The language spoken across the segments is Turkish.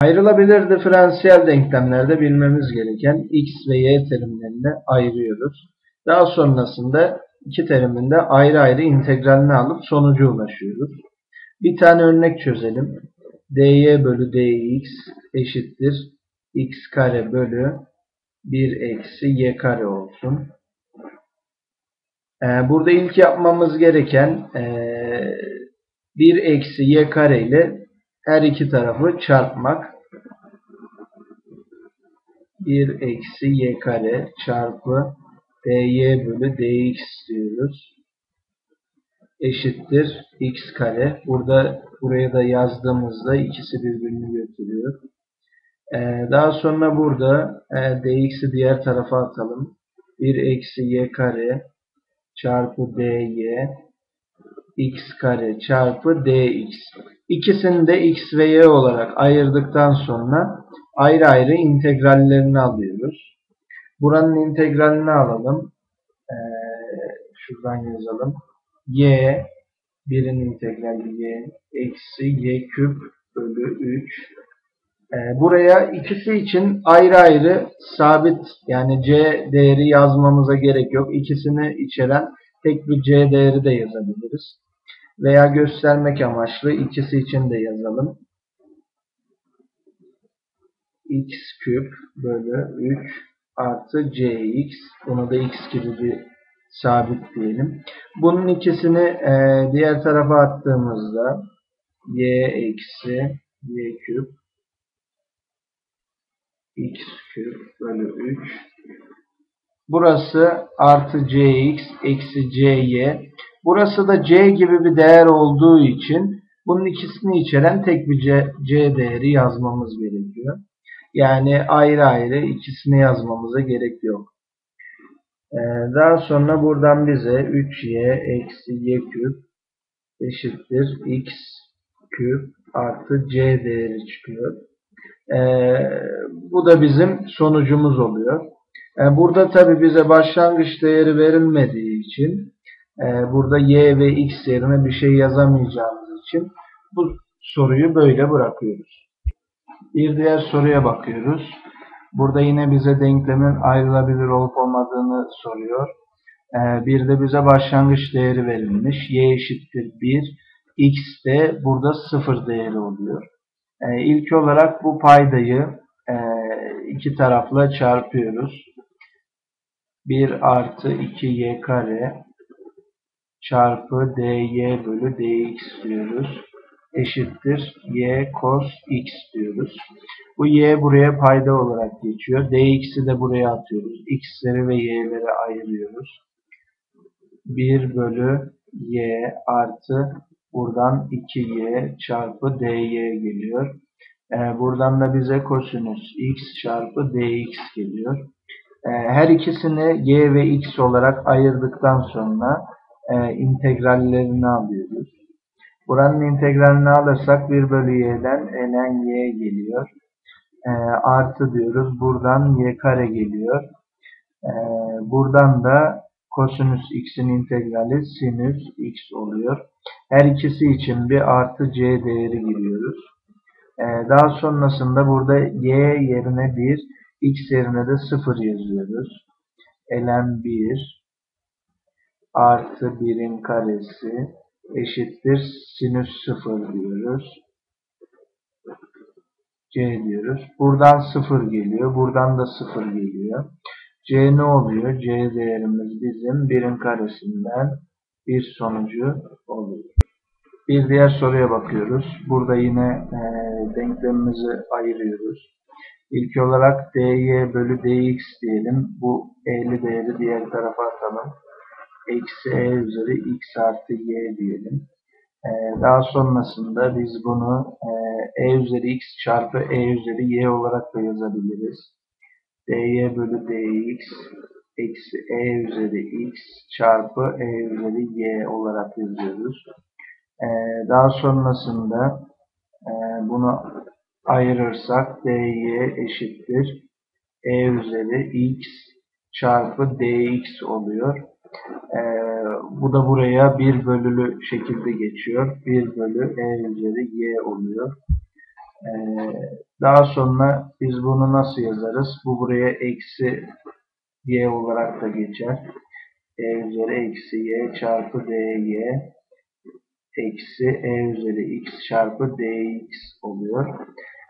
Ayrılabilir diferansiyel denklemlerde bilmemiz gereken x ve y terimlerini ayırıyoruz. Daha sonrasında iki terimin de ayrı ayrı integralini alıp sonuca ulaşıyoruz. Bir tane örnek çözelim. dy bölü dx eşittir x kare bölü 1 eksi y kare olsun. Ee, burada ilk yapmamız gereken 1 eksi y kare ile her iki tarafı çarpmak. 1 eksi y kare çarpı dy bölü dx diyoruz. Eşittir x kare. Burada buraya da yazdığımızda ikisi birbirini götürüyor. Ee, daha sonra burada e, dx'i diğer tarafa atalım. 1 eksi y kare çarpı dy x kare çarpı dx. İkisini de x ve y olarak ayırdıktan sonra ayrı ayrı integrallerini alıyoruz. Buranın integralini alalım. Ee, şuradan yazalım. y birin integrali y eksi y küp bölü 3 ee, buraya ikisi için ayrı ayrı sabit yani c değeri yazmamıza gerek yok. İkisini içeren tek bir c değeri de yazabiliriz. Veya göstermek amaçlı ikisi için de yazalım. x küp bölü 3 artı cx. Bunu da x gibi bir sabit diyelim. Bunun ikisini e, diğer tarafa attığımızda y eksi y küp x küp bölü 3 Burası artı cx eksi cy. Burası da c gibi bir değer olduğu için bunun ikisini içeren tek bir c, c değeri yazmamız gerekiyor. Yani ayrı ayrı ikisini yazmamıza gerek yok. Ee, daha sonra buradan bize 3y eksi y küp eşittir x küp artı c değeri çıkıyor. Ee, bu da bizim sonucumuz oluyor. Ee, burada tabi bize başlangıç değeri verilmediği için burada y ve x yerine bir şey yazamayacağımız için bu soruyu böyle bırakıyoruz. Bir diğer soruya bakıyoruz. Burada yine bize denklemin ayrılabilir olup olmadığını soruyor. Ee, bir de bize başlangıç değeri verilmiş. y eşittir 1. x de burada 0 değeri oluyor. Ee, ilk olarak bu paydayı e, iki tarafla çarpıyoruz. 1 artı 2y kare çarpı dy bölü dx diyoruz. Eşittir y cos x diyoruz. Bu y buraya payda olarak geçiyor. dx'i de buraya atıyoruz. x'leri ve y'leri ayırıyoruz. 1 bölü y artı buradan 2y çarpı dy geliyor. Ee, buradan da bize kosinüs x çarpı dx geliyor. Ee, her ikisini y ve x olarak ayırdıktan sonra e, integrallerini alıyoruz. Buranın integralini alırsak 1 bölü y'den ln y geliyor. E, artı diyoruz. Buradan y kare geliyor. E, buradan da kosinüs x'in integrali sinüs x oluyor. Her ikisi için bir artı c değeri giriyoruz. E, daha sonrasında burada y yerine 1, x yerine de 0 yazıyoruz. ln 1 artı 1'in karesi eşittir sinüs 0 diyoruz. C diyoruz. Buradan 0 geliyor. Buradan da 0 geliyor. C ne oluyor? C değerimiz bizim 1'in karesinden bir sonucu oluyor. Bir diğer soruya bakıyoruz. Burada yine e, denklemimizi ayırıyoruz. İlk olarak dy bölü dx diyelim. Bu e'li değeri diğer tarafa atalım eksi e üzeri x artı y diyelim. Ee, daha sonrasında biz bunu e, e üzeri x çarpı e üzeri y olarak da yazabiliriz. dy bölü dx eksi e üzeri x çarpı e üzeri y olarak yazıyoruz. Ee, daha sonrasında e, bunu ayırırsak dy eşittir e üzeri x çarpı dx oluyor. Ee, bu da buraya bir bölülü şekilde geçiyor. 1 bölü e üzeri y oluyor. Ee, daha sonra biz bunu nasıl yazarız? Bu buraya eksi y olarak da geçer. e üzeri eksi y çarpı dy eksi e üzeri x çarpı dx oluyor.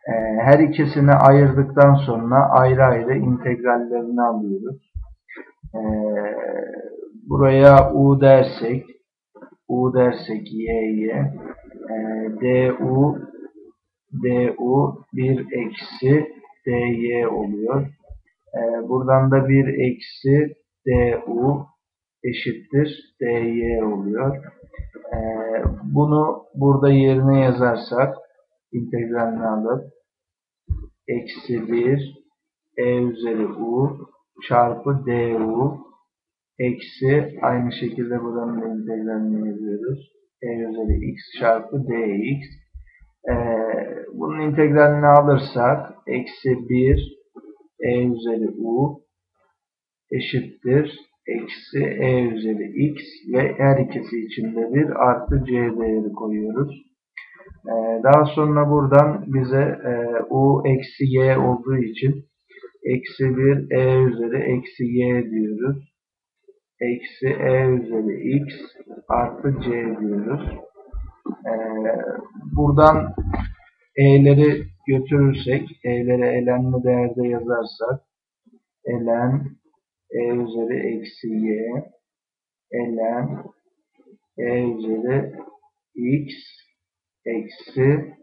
Ee, her ikisini ayırdıktan sonra ayrı ayrı integrallerini alıyoruz. Ee, buraya u dersek u dersek y'ye e, du du 1 eksi dy oluyor. Ee, buradan da 1 eksi du eşittir dy oluyor. Ee, bunu burada yerine yazarsak integralini alıp eksi 1 e üzeri u çarpı du eksi aynı şekilde buranın integralini yazıyoruz. e üzeri x çarpı dx ee, bunun integralini alırsak eksi 1 e üzeri u eşittir eksi e üzeri x ve her ikisi içinde bir artı c değeri koyuyoruz. Ee, daha sonra buradan bize e, u eksi y olduğu için eksi 1 e üzeri eksi y diyoruz. Eksi e üzeri x artı c diyoruz. Ee, buradan e'leri götürürsek, e'leri elenli değerde yazarsak elen e üzeri eksi y elen e üzeri x eksi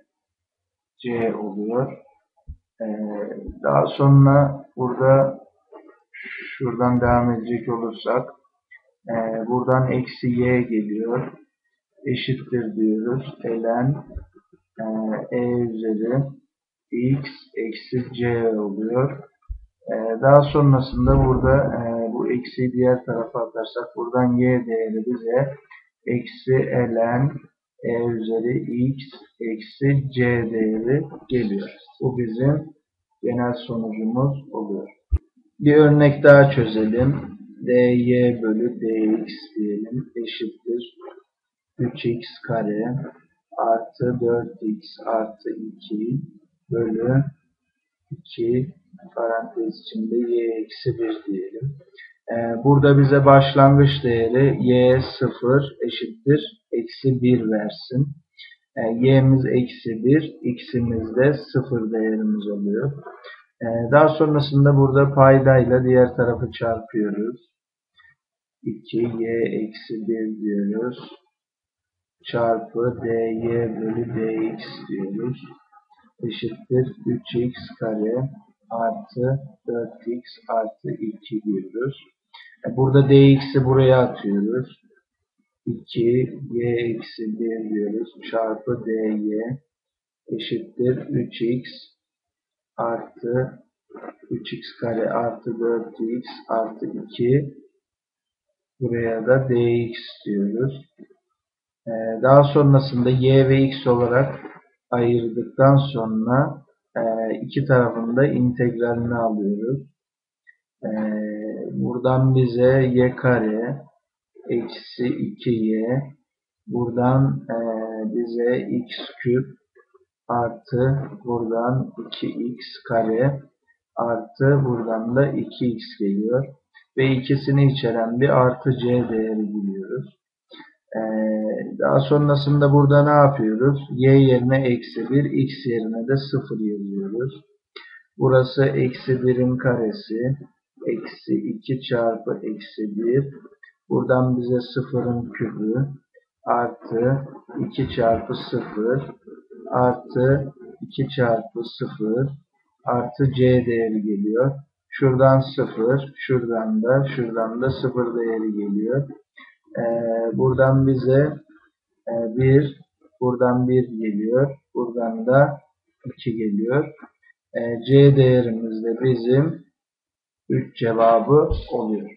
c oluyor. Ee, daha sonra burada şuradan devam edecek olursak e, buradan eksi y geliyor. Eşittir diyoruz. Elen e, e üzeri x eksi c oluyor. E, daha sonrasında burada bu eksiyi diğer tarafa atarsak buradan y değeri bize eksi ln e üzeri x eksi c değeri geliyor. Bu bizim genel sonucumuz oluyor. Bir örnek daha çözelim. dy bölü dx diyelim eşittir 3x kare artı 4x artı 2 bölü 2 parantez içinde y eksi 1 diyelim. Ee, burada bize başlangıç değeri y 0 eşittir eksi 1 versin. Ee, y'miz eksi 1, x'imiz de 0 değerimiz oluyor. Ee, daha sonrasında burada paydayla diğer tarafı çarpıyoruz. 2 y eksi 1 diyoruz. Çarpı dy bölü dx diyoruz. Eşittir 3x kare artı 4x artı 2 diyoruz. E, burada dx'i buraya atıyoruz. 2 y eksi 1 diyoruz. Çarpı dy eşittir 3x artı 3x kare artı 4x artı 2 buraya da dx diyoruz. Ee, daha sonrasında y ve x olarak ayırdıktan sonra e, iki tarafında integralini alıyoruz. E, buradan bize y kare eksi 2y buradan e, bize x küp artı buradan 2x kare artı buradan da 2x geliyor. Ve ikisini içeren bir artı c değeri buluyoruz. Ee, daha sonrasında burada ne yapıyoruz? y yerine eksi 1, x yerine de 0 yazıyoruz. Burası eksi 1'in karesi. Eksi 2 çarpı eksi 1. Buradan bize 0'ın kübü. Artı 2 çarpı 0. Artı 2 çarpı 0. Artı c değeri geliyor. Şuradan 0. Şuradan da şuradan da 0 değeri geliyor. Ee, buradan bize e, 1, buradan 1 geliyor. Buradan da 2 geliyor. E, C değerimiz de bizim 3 cevabı oluyor.